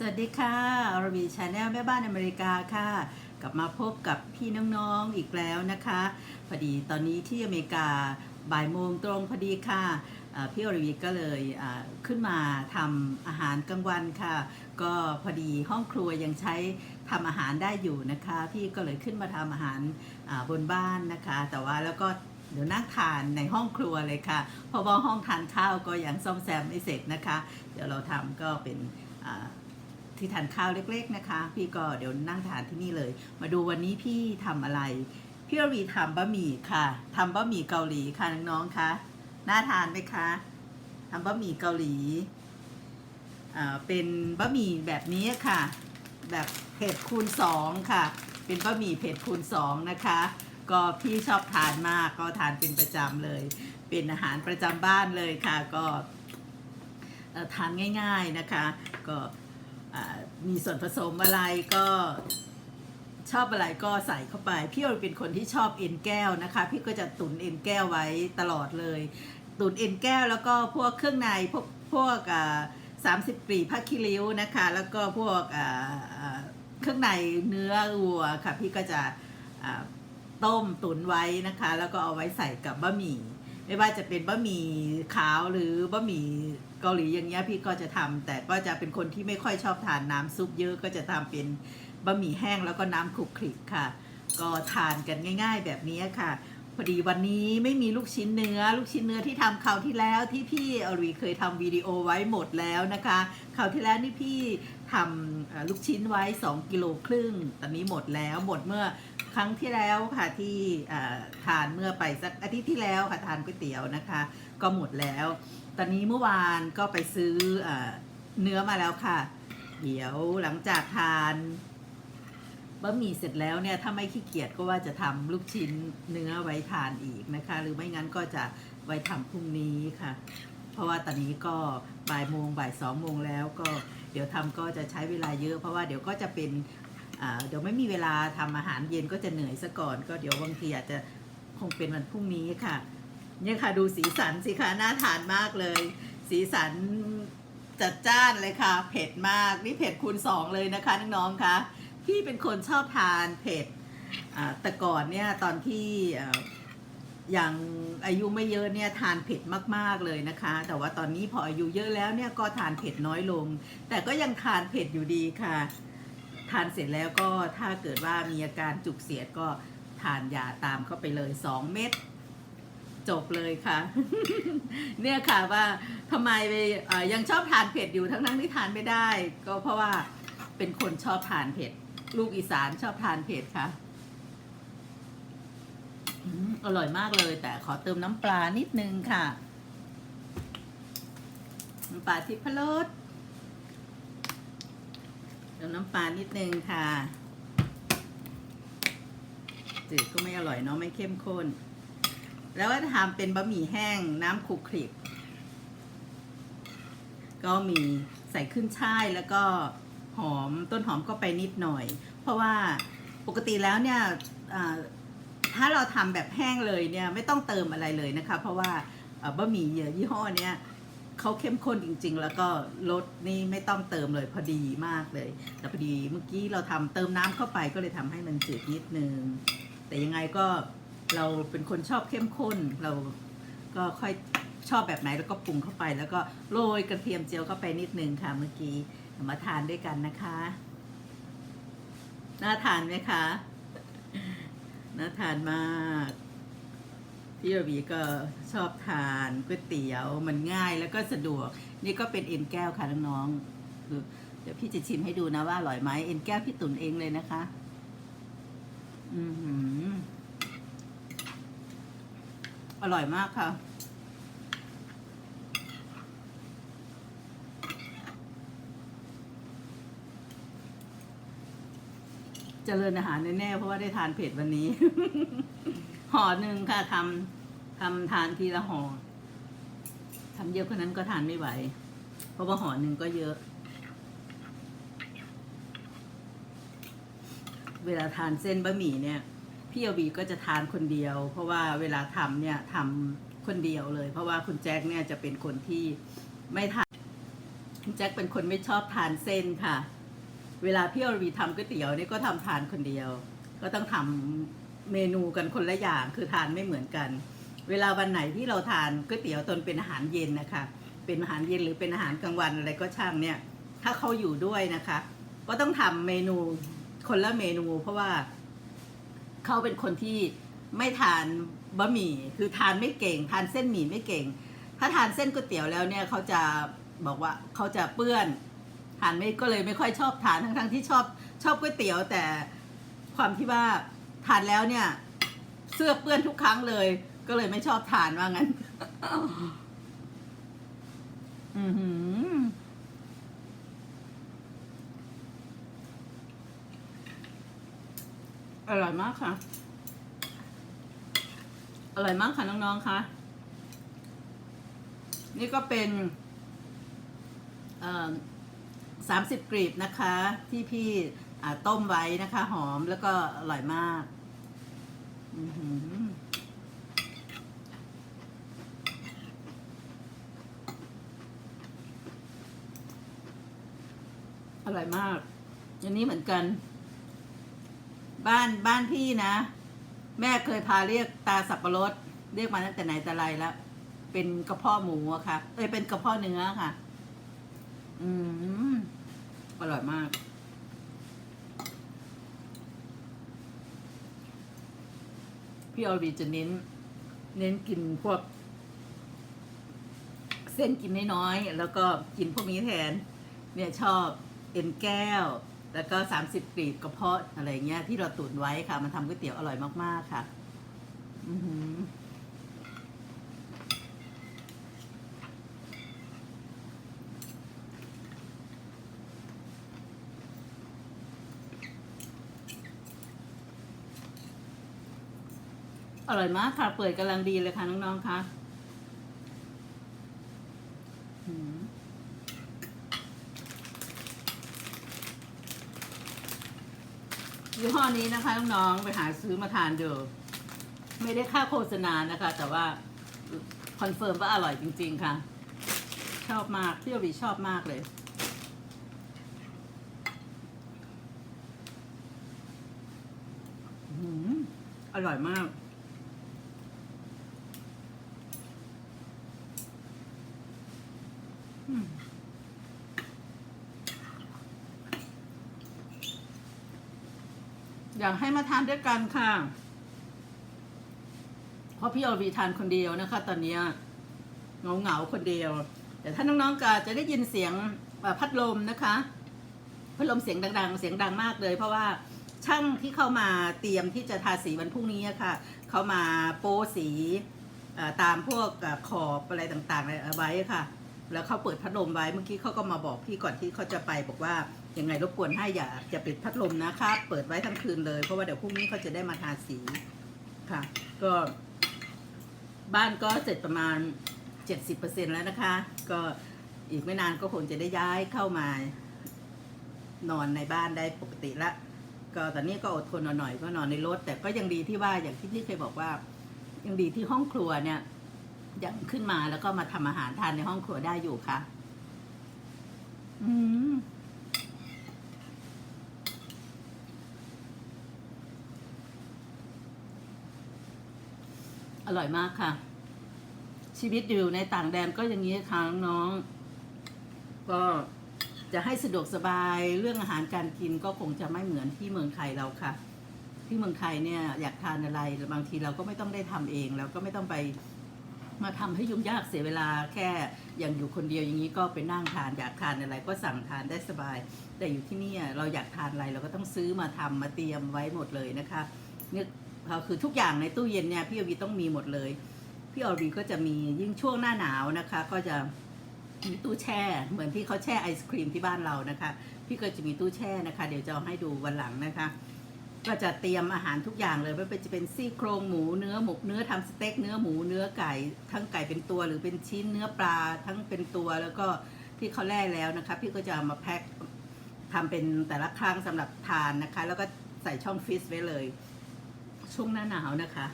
สวัสดีค่ะอรวีชาแนลแม่บ้านอเมริกาค่ะ กลับมาพบกับพี่น้องๆอีกแล้วนะคะพอดีตอนนี้ที่อเมริกาบ่ายโมงตรงพอดีค่ะพี่อรวีก็เลยขึ้นมาทำอาหารกลางวันค่ะ ก็พอดีห้องครัวยังใช้ทำอาหารได้อยู่นะคะ พี่ก็เลยขึ้นมาทำอาหารบนบ้านนะคะ แต่ว่าแล้วก็เดี๋ยวนั่งทานในห้องครัวเลยค่ะ เพราะว่าห้องทานข้าวก็ยังซ่อมแซมไม่เสร็จนะคะ เดี๋ยวเราทำก็เป็น ที่ทานข้าวเล็กๆนะคะ พี่ก็เดี๋ยวนั่งทานที่นี่เลย มาดูวันนี้พี่ทำอะไร พี่ระวีทำบะหมี่ค่ะทำบะหมี่เกาหลีค่ะน้องๆคะน่าทานไหมคะทำบะหมี่เกาหลีอ่าเป็นบะหมี่แบบนี้ค่ะ แบบเผ็ดคูณสองค่ะ เป็นบะหมี่เผ็ดคูณสองนะคะ ก็พี่ชอบทานมากก็ทานเป็นประจำเลย เป็นอาหารประจำบ้านเลยค่ะก็ทานง่าย ๆนะคะ ก็ มีส่วนผสมอะไรก็ชอบอะไรก็ใส่เข้าไป พี่เป็นคนที่ชอบเอ็นแก้วนะคะ พี่ก็จะตุนเอ็นแก้วไว้ตลอดเลย ตุนเอ็นแก้วแล้วก็พวกเครื่องในพวกพวกสามสิบปีผ้าคีริ้วนะคะ แล้วก็พวกเครื่องในเนื้อวัวค่ะ พี่ก็จะต้มตุนไว้นะคะ แล้วก็เอาไว้ใส่กับบะหมี่ ไม่ว่าจะเป็นบะหมี่ขาวหรือบะหมี่เกาหลีอย่างเงี้ยพี่ก็จะทำแต่ก็จะเป็นคนที่ไม่ค่อยชอบทานน้ำซุปเยอะก็จะทำเป็นบะหมี่แห้งแล้วก็น้ำคลุกคลิกค่ะ ก็ทานกันง่าย ๆ แบบนี้ค่ะพอดีวันนี้ไม่มีลูกชิ้นเนื้อ ลูกชิ้นเนื้อที่ทำคราวที่แล้วที่พี่อรีเคยทำวิดีโอไว้หมดแล้วนะคะคราวที่แล้วนี่พี่ทำลูกชิ้นไว้ 2 กิโลครึ่ง ตอนนี้หมดแล้วหมดเมื่อ ครั้งที่แล้วค่ะที่ทานเมื่อไปสักอาทิตย์ที่แล้วค่ะทานก๋วยเตี๋ยวนะคะ ก็หมดแล้ว ตอนนี้เมื่อวานก็ไปซื้อเอเนื้อมาแล้วค่ะ เดี๋ยวหลังจากทานบะหมี่เสร็จแล้วเนี่ยถ้าไม่ขี้เกียจก็ว่าจะทำลูกชิ้นเนื้อไว้ทานอีกนะคะ หรือไม่งั้นก็จะไว้ทำพรุ่งนี้ค่ะ เพราะว่าตอนนี้ก็บ่ายโมงบ่ายสองโมงแล้วก็เดี๋ยวทำก็จะใช้เวลาเยอะเพราะว่าเดี๋ยวก็จะเป็น เดี๋ยวไม่มีเวลาทำอาหารเย็นก็จะเหนื่อยซะก่อน ก็เดี๋ยวบางทีอาจจะคงเป็นวันพรุ่งนี้ค่ะ เนี่ยค่ะดูสีสันสิคะน่าทานมากเลย สีสันจัดจ้านเลยค่ะ เผ็ดมากนี่เผ็ดคูณสองเลยนะคะน้องๆคะพี่เป็นคนชอบทานเผ็ดแต่ก่อนเนี่ยตอนที่อ่ายังอายุไม่เยอะเนี่ยทานเผ็ดมากๆเลยนะคะ แต่ว่าตอนนี้พออายุเยอะแล้วเนี่ยก็ทานเผ็ดน้อยลง แต่ก็ยังทานเผ็ดอยู่ดีค่ะ ทานเสร็จแล้วก็ถ้าเกิดว่ามีอาการจุกเสียดก็ทานยาตามเข้าไปเลยสองเม็ดจบเลยค่ะ เนี่ยค่ะว่าทำไมไปยังชอบทานเผ็ดอยู่ทั้งทั้งที่ทานไม่ได้ ก็เพราะว่าเป็นคนชอบทานเผ็ด ลูกอีสานชอบทานเผ็ดค่ะอืมอร่อยมากเลย แต่ขอเติมน้ำปลานิดนึงค่ะ น้ำปลาทิพรส เติมน้ำปลานิดนึงค่ะจืดก็ไม่อร่อยเนาะไม่เข้มข้น แล้วก็ทำเป็นบะหมี่แห้งน้ำคลุกคลิกก็มีใส่ขึ้นช่ายแล้วก็หอมต้นหอมก็ไปนิดหน่อย เพราะว่าปกติแล้วเนี่ยถ้าเราทำแบบแห้งเลยเนี่ยไม่ต้องเติมอะไรเลยนะคะ เพราะว่าบะหมี่ยี่ห้อเนี้ย เขาเข้มข้นจริง ๆ แล้วก็รสนี่ไม่ต้องเติมเลยพอดีมากเลย แต่พอดีเมื่อกี้เราทำเติมน้ำเข้าไปก็เลยทำให้มันจืดนิดนึง แต่ยังไงก็เราเป็นคนชอบเข้มข้นเราก็ค่อยชอบแบบไหนแล้วก็ปรุงเข้าไป แล้วก็โรยกระเทียมเจียวเข้าไปนิดนึงค่ะเมื่อกี้มาทานด้วยกันนะคะน่าทานไหมคะน่าทานมาก พี่ระวีก็ชอบทานก๋วยเตี๋ยวมันง่ายแล้วก็สะดวก นี่ก็เป็นเอ็นแก้วค่ะน้องๆเดี๋ยวพี่จะชิมให้ดูนะว่าอร่อยไหมเอ็นแก้วพี่ตุ๋นเองเลยนะคะ อือหืออร่อยมากค่ะเจริญอาหารแน่ๆเพราะว่าได้ทานเผ็ดวันนี้ ห่อหนึ่งค่ะทำ ทำทานทีละห่อทำเยอะกว่านั้นก็ทานไม่ไหว เพราะว่าห่อหนึ่งก็เยอะ เวลาทานเส้นบะหมี่เนี่ยพี่อบีก็จะทานคนเดียว เพราะว่าเวลาทำเนี่ยทำคนเดียวเลย เพราะว่าคุณแจ็คเนี่ยจะเป็นคนที่ไม่ทานแจ็คเป็นคนไม่ชอบทานเส้นค่ะ เวลาพี่อวีทำก๋วยเตี๋ยวนี่ก็ทำทานคนเดียว ก็ต้องทำเมนูกันคนละอย่างคือทานไม่เหมือนกัน เวลาวันไหนที่เราทานก๋วยเตี๋ยวตนเป็นอาหารเย็นนะคะ เป็นอาหารเย็นหรือเป็นอาหารกลางวันอะไรก็ช่างเนี่ย ถ้าเขาอยู่ด้วยนะคะ ก็ต้องทำเมนูคนละเมนู เพราะว่าเขาเป็นคนที่ไม่ทานบะหมี่คือทานไม่เก่ง ทานเส้นหมี่ไม่เก่ง ถ้าทานเส้นก๋วยเตี๋ยวแล้วเนี่ยเขาจะบอกว่าเขาจะเปื้อนทานไม่ก็เลยไม่ค่อยชอบทานทั้งทั้งๆที่ชอบชอบก๋วยเตี๋ยว แต่ความที่ว่าทานแล้วเนี่ยเสื้อเปื้อนทุกครั้งเลย ก็เลยไม่ชอบทานว่างั้น อือหืออร่อยมากค่ะ อร่อยมากค่ะน้องๆค่ะ นี่ก็เป็นสามสิบกรีบนะคะ ที่พี่ต้มไว้นะคะ หอมแล้วก็อร่อยมาก อือหือ อร่อยมากอันนี้เหมือนกัน บ้านบ้านพี่นะ แม่เคยพาเรียกตาสับปะรด เรียกมาตั้งแต่ไหนแต่ไรแล้ว เป็นกระเพาะหมูอะค่ะ เอ้ยเป็นกระเพาะเนื้อค่ะ อืมอร่อยมากพี่ออรีจะเน้น เน้นกินพวก เส้นกินน้อยๆแล้วก็กินพวกนี้แทน เนี่ยชอบ เอ็นแก้ว แล้วก็สามสิบกรีบกระเพาะอะไรเงี้ยที่เราตุ๋นไว้ค่ะ มันทำก๋วยเตี๋ยวอร่อยมากๆค่ะ อือหืออร่อยมากค่ะ เปิดกำลังดีเลยค่ะ น้อง ๆ ค่ะหืม ยี่ห้อนี้นะคะน้องๆไปหาซื้อมาทานเดูไม่ได้ค่าโฆษณานะคะ แต่ว่าคอนเฟิร์มว่าอร่อยจริง ๆ ค่ะ ชอบมากพี่อวีชอบมากเลยหืมอร่อยมาก อยากให้มาทานด้วยกันค่ะ เพราะพี่อวีทานคนเดียวนะคะ ตอนนี้เงาเงาคนเดียว แต่ถ้าน้องๆก็จะได้ยินเสียงพัดลมนะคะ พัดลมเสียงดัง ๆ เสียงดังมากเลย เพราะว่าช่างที่เข้ามาเตรียมที่จะทาสีวันพรุ่งนี้อะค่ะ เขามาโป้สีตามพวกขอบอะไรต่างๆไว้ค่ะ แล้วเขาเปิดพัดลมไว้เมื่อกี้เขาก็มาบอกพี่ก่อนที่เขาจะไปบอกว่า ยังไงรบกวนให้อย่าอย่าปิดพัดลมนะคะเปิดไว้ทั้งคืนเลยเพราะว่าเดี๋ยวพรุ่งนี้เขาจะได้มาทาสีค่ะ ก็ บ้านก็เสร็จประมาณ 70%แล้วนะคะ ก็อีกไม่นานก็คงจะได้ย้ายเข้ามานอนในบ้านได้ปกติละ ก็ตอนนี้ก็อดทนหน่อยก็นอนในรถ แต่ก็ยังดีที่ว่าอย่างที่พี่เคยบอกว่า ยังดีที่ห้องครัวเนี่ยยังขึ้นมาแล้วก็มาทำอาหารทานในห้องครัวได้อยู่ค่ะ อืม อร่อยมากค่ะ ชีวิตอยู่ในต่างแดนก็อย่างนี้ค่ะน้องก็จะให้สะดวกสบายเรื่องอาหารการกินก็คงจะไม่เหมือนที่เมืองไทยเราค่ะ ที่เมืองไทยเนี่ยอยากทานอะไรบางทีเราก็ไม่ต้องได้ทำเองแล้วก็ไม่ต้องไปมาทำให้ยุ่งยากเสียเวลาแค่อย่างอยู่คนเดียวอย่างนี้ก็ไปนั่งทานอยากทานอะไรก็สั่งทานได้สบาย แต่อยู่ที่นี่เราอยากทานอะไรเราก็ต้องซื้อมาทำมาเตรียมไว้หมดเลยนะคะเนี่ย คือทุกอย่างในตู้เย็นเนี่ยพี่อวีต้องมีหมดเลย พี่ออรีก็จะมียิ่งช่วงหน้าหนาวนะคะ ก็จะมีตู้แช่เหมือนที่เขาแช่ไอศครีมที่บ้านเรานะคะ พี่ก็จะมีตู้แช่นะคะ เดี๋ยวจะเอาให้ดูวันหลังนะคะ ก็จะเตรียมอาหารทุกอย่างเลยไม่ว่าจะเป็นซี่โครงหมูเนื้อหมกเนื้อทำสเต็กเนื้อหมูเนื้อไก่ทั้งไก่เป็นตัวหรือเป็นชิ้นเนื้อปลาทั้งเป็นตัวแล้วก็ที่เขาแล่แล้วนะคะ พี่ก็จะเอามาแพ็คทำเป็นแต่ละครั้งสำหรับทานนะคะ แล้วก็ใส่ช่องฟรีซไว้เลย ช่วงหน้าหนาวนะคะ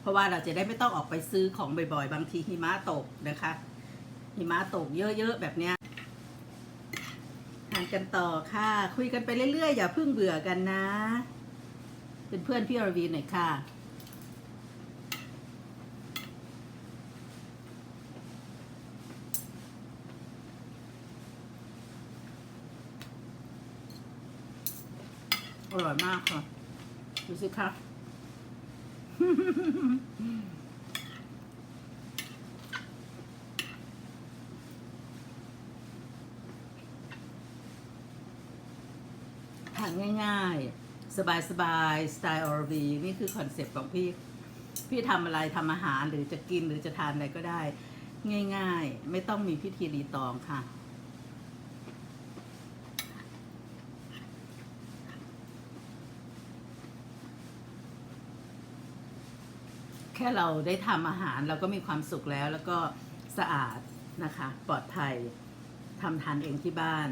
เพราะว่าเราจะได้ไม่ต้องออกไปซื้อของบ่อยๆ บางทีหิมะตกนะคะ หิมะตกเยอะๆแบบเนี้ยานกันต่อค่ะ คุยกันไปเรื่อยๆ อย่าเพิ่งเบื่อกันนะ เป็นเพื่อนพี่อรวีหน่อยค่ะอร่อยมากค่ะ ดูสิคะ ทานง่ายๆ สบายๆ สไตล์ออร์บีนี่คือคอนเซ็ปต์ของพี่ พี่ทำอะไรทำอาหารหรือจะกินหรือจะทานอะไรก็ได้ ง่ายๆ ไม่ต้องมีพิธีรีตองค่ะ ค่เราได้ทำอาหารเราก็มีความสุขแล้ว แล้วก็สะอาดนะคะ ปลอดภัยทำทานเองที่บ้าน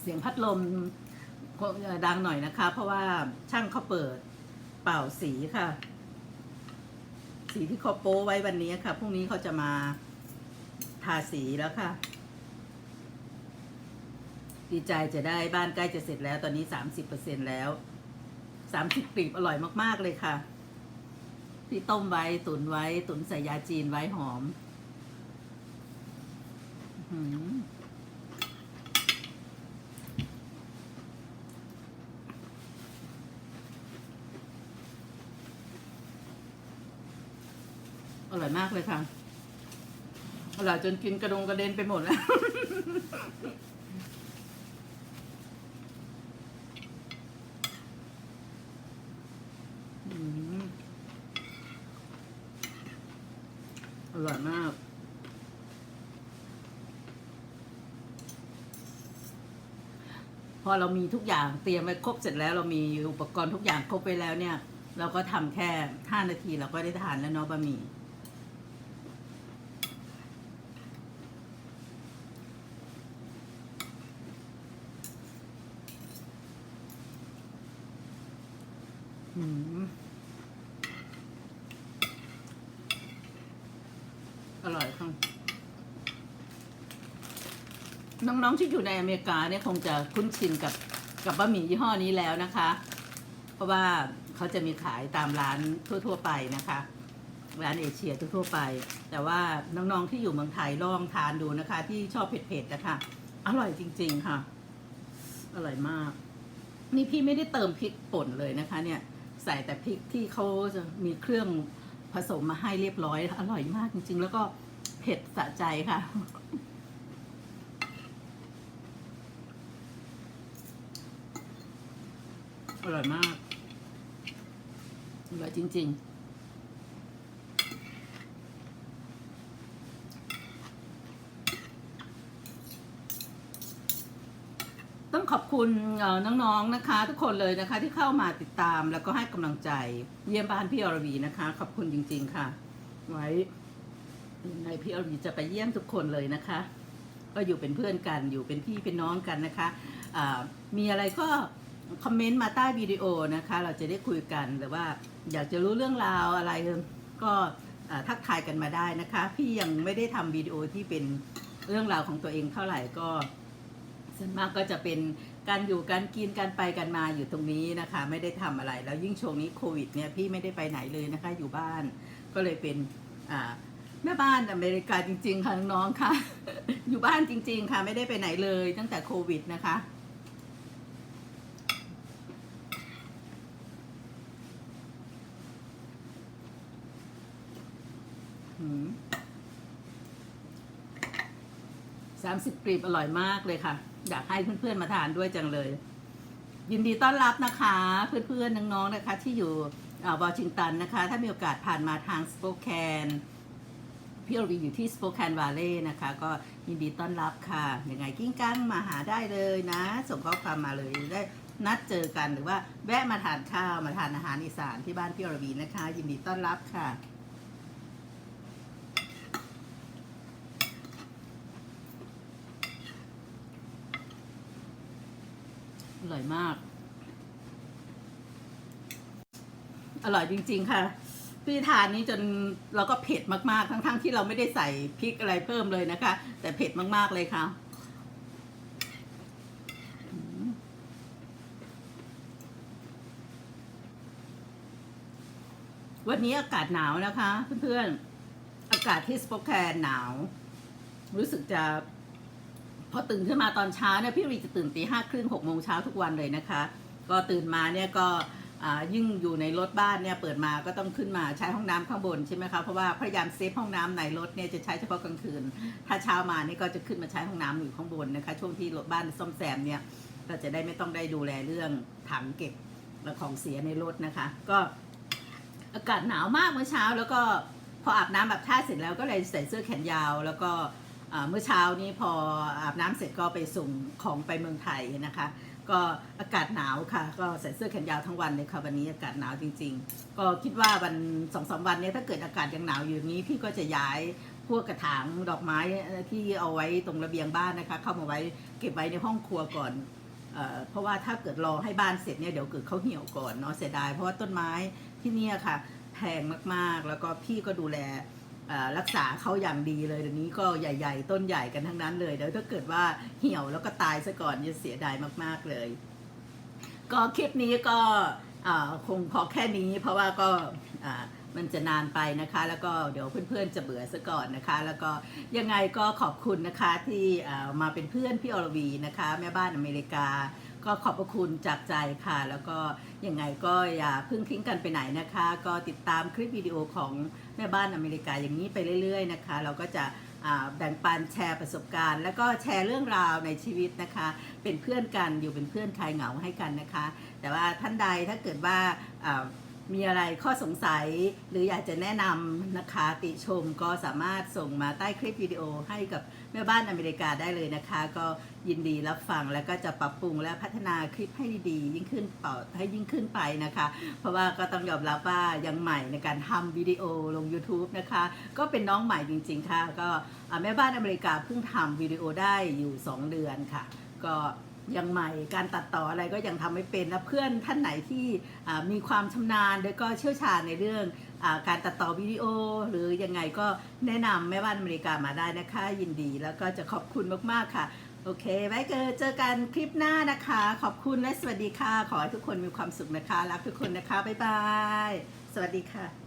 เสียงพัดลมดังหน่อยนะคะ เพราะว่าช่างเขาเปิดเป่าสีค่ะ สีที่เขาโป้ไว้วันนี้ค่ะพรุ่งนี้เขาจะมาทาสีแล้วค่ะ ดีใจจะได้บ้านใกล้จะเสร็จแล้ว ตอนนี้สามสิบเปอร์เซ็นแล้วสามสิบกลีบอร่อยมากๆเลยค่ะที่ต้มไว้ตุนไว้ตุนใส่ยาจีนไว้หอมหืออร่อยมากเลยค่ะ อร่อยจนกินกระดงกระเด็นไปหมดแล้ว อืมอ ร่อยมาก พอเรามีทุกอย่างเตรียมไว้ครบเสร็จแล้ว เรามีอุปกรณ์ทุกอย่างครบไปแล้วเนี่ย เราก็ทำแค่ห้านาทีเราก็ได้ทานแล้วเนาะบะหมี่อืม อร่อยค่ะน้องๆที่อยู่ในอเมริกาเนี่ยคงจะคุ้นชินกับกับบะหมี่ยี่ห้อนี้แล้วนะคะ เพราะว่าเขาจะมีขายตามร้านทั่ว ๆ ไปนะคะ ร้านเอเชียทั่วๆไป แต่ว่าน้องๆที่อยู่เมืองไทยลองทานดูนะคะ ที่ชอบเผ็ดๆนะคะ อร่อยจริง ๆ ค่ะ อร่อยมาก นี่พี่ไม่ได้เติมพริกป่นเลยนะคะ เนี่ย ใส่แต่พริกที่เขาจะมีเครื่อง ผสมมาให้เรียบร้อย อร่อยมากจริง ๆ แล้วก็เผ็ดสะใจค่ะ อร่อยมาก อร่อยจริง ๆ ต้องขอบคุณน้องๆนะคะ ทุกคนเลยนะคะที่เข้ามาติดตามแล้วก็ให้กำลังใจเยี่ยมบ้านพี่อรวีนะคะ ขอบคุณจริง ๆค่ะ ไว้ในพี่อรวีจะไปเยี่ยมทุกคนเลยนะคะ ก็อยู่เป็นเพื่อนกันอยู่เป็นพี่เป็นน้องกันนะคะอ่ามีอะไรก็คอมเมนต์มาใต้วิดีโอนะคะ เราจะได้คุยกันหรือว่าอยากจะรู้เรื่องราวอะไรก็ทักทายกันมาได้นะคะ พี่ยังไม่ได้ทำวิดีโอที่เป็นเรื่องราวของตัวเองเท่าไหร่ก็ ส่วนมากก็จะเป็นการอยู่การกินการไปกันมาอยู่ตรงนี้นะคะ ไม่ได้ทำอะไร แล้วยิ่งช่วงนี้โควิดเนี่ยพี่ไม่ได้ไปไหนเลยนะคะ อยู่บ้านก็เลยเป็นแม่บ้านอเมริกาจริง ๆ ค่ะน้องๆค่ะ อยู่บ้านจริง ๆ ค่ะ ไม่ได้ไปไหนเลยตั้งแต่โควิดนะคะ สามสิบกรีบอร่อยมากเลยค่ะ อยากให้เพื่อนๆมาทานด้วยจังเลย ยินดีต้อนรับนะคะ เพื่อนๆน้องๆนะคะ ที่อยู่วอชิงตันนะคะ ถ้ามีโอกาสผ่านมาทางสโปแคนพี่โอวีอยู่ที่สโปแคนวาเลยนะคะ ก็ยินดีต้อนรับค่ะยังไงกิ้งกั้งมาหาได้เลยนะ ส่งข้อความมาเลยได้นัดเจอกันหรือว่าแวะมาทานข้าวมาทานอาหารอีสานที่บ้านพี่โอวีนะคะ ยินดีต้อนรับค่ะ อร่อยมาก อร่อยจริง ๆ ค่ะ พี่ทานนี้จนเราก็เผ็ดมากๆ ทั้งๆที่เราไม่ได้ใส่พริกอะไรเพิ่มเลยนะคะ แต่เผ็ดมากๆเลยค่ะวันนี้อากาศหนาวนะคะ เพื่อนๆ อากาศที่สปอคแคนหนาว รู้สึกจะ พอตื่นขึ้นมาตอนเช้าเนี่ยพี่รีจะตื่นตีห้าครึ่งหกโมงเช้าทุกวันเลยนะคะ ก็ตื่นมาเนี่ยก็ยิ่งอยู่ในรถบ้านเนี่ยเปิดมาก็ต้องขึ้นมาใช้ห้องน้ำข้างบนใช่ไหมคะเพราะว่าพยายามเซฟห้องน้ำในรถเนี่ยจะใช้เฉพาะกลางคืน ถ้าเช้ามานี่ก็จะขึ้นมาใช้ห้องน้ำอยู่ข้างบนนะคะ ช่วงที่รถบ้านซ่อมแซมเนี่ยเราจะได้ไม่ต้องได้ดูแลเรื่องถังเก็บและของเสียในรถนะคะ ก็อากาศหนาวมากเมื่อเช้า แล้วก็พออาบน้ำแบบท่าเสร็จแล้วก็เลยใส่เสื้อแขนยาวแล้วก็ เมื่อเช้านี้พออาบน้ำเสร็จก็ไปส่งของไปเมืองไทยนะคะ ก็อากาศหนาวค่ะ ก็ใส่เสื้อแขนยาวทั้งวันเลยค่ะวันนี้อากาศหนาวจริง ๆ ก็คิดว่าวันสองสามวันนี้ถ้าเกิดอากาศยังหนาวอยู่างนี้พี่ก็จะย้ายพวกกระถางดอกไม้ที่เอาไว้ตรงระเบียงบ้านนะคะ เข้ามาไว้เก็บไว้ในห้องครัวก่อนเอเพราะว่าถ้าเกิดรอให้บ้านเสร็จเนี่ยเดี๋ยวเกิดเขาเหี่ยวก่อนเนาะเสียดายเพราะว่าต้นไม้ที่นี่ค่ะแพงมากๆ แล้วก็พี่ก็ดูแล รักษาเขาอย่างดีเลยเดี๋ยวนี้ก็ใหญ่ ๆ ต้นใหญ่กันทั้งนั้นเลยเดี๋ยวถ้าเกิดว่าเหี่ยวแล้วก็ตายซะก่อนจะเสียดายมากๆเลย ก็คลิปนี้ก็คงพอแค่นี้เพราะว่าก็มันจะนานไปนะคะ แล้วก็เดี๋ยวเพื่อนๆจะเบื่อซะก่อนนะคะ แล้วก็ยังไงก็ขอบคุณนะคะที่มาเป็นเพื่อนพี่อรวีนะคะ แม่บ้านอเมริกา ก็ขอบพระคุณจากใจค่ะ แล้วก็ยังไงก็อย่าเพิ่งทิ้งกันไปไหนนะคะ ก็ติดตามคลิปวิดีโอของแม่บ้านอเมริกาอย่างนี้ไปเรื่อย ๆ นะคะ เราก็จะแบ่งปันแชร์ประสบการณ์ แล้วก็แชร์เรื่องราวในชีวิตนะคะ เป็นเพื่อนกันอยู่เป็นเพื่อนคลายเหงาให้กันนะคะ แต่ว่าท่านใดถ้าเกิดว่ามีอะไรข้อสงสัยหรืออยากจะแนะนำนะคะติชมก็สามารถส่งมาใต้คลิปวิดีโอให้กับ แม่บ้านอเมริกาได้เลยนะคะ ก็ยินดีรับฟังแล้วก็จะปรับปรุงและพัฒนาคลิปให้ดีๆ ยิ่งขึ้นต่อให้ยิ่งขึ้นไปนะคะ เพราะว่าก็ต้องยอมรับว่ายังใหม่ในการทำวิดีโอลง YouTube นะคะ ก็เป็นน้องใหม่จริง ๆ ค่ะ ก็แม่บ้านอเมริกาเพิ่งทำวิดีโอได้อยู่ 2 เดือนค่ะ ก็ยังใหม่การตัดต่ออะไรก็ยังทำไม่เป็นและเพื่อนท่านไหนที่มีความชำนาญแล้วก็เชี่ยวชาญในเรื่อง การตัดต่อวิดีโอ หรือยังไงก็แนะนำแม่บ้านอเมริกามาได้นะคะ ยินดีแล้วก็จะขอบคุณมากๆค่ะ โอเค ไว้เจอเจอกันคลิปหน้านะคะ ขอบคุณและสวัสดีค่ะ ขอให้ทุกคนมีความสุขนะคะ รักทุกคนนะคะ บ๊ายบาย สวัสดีค่ะ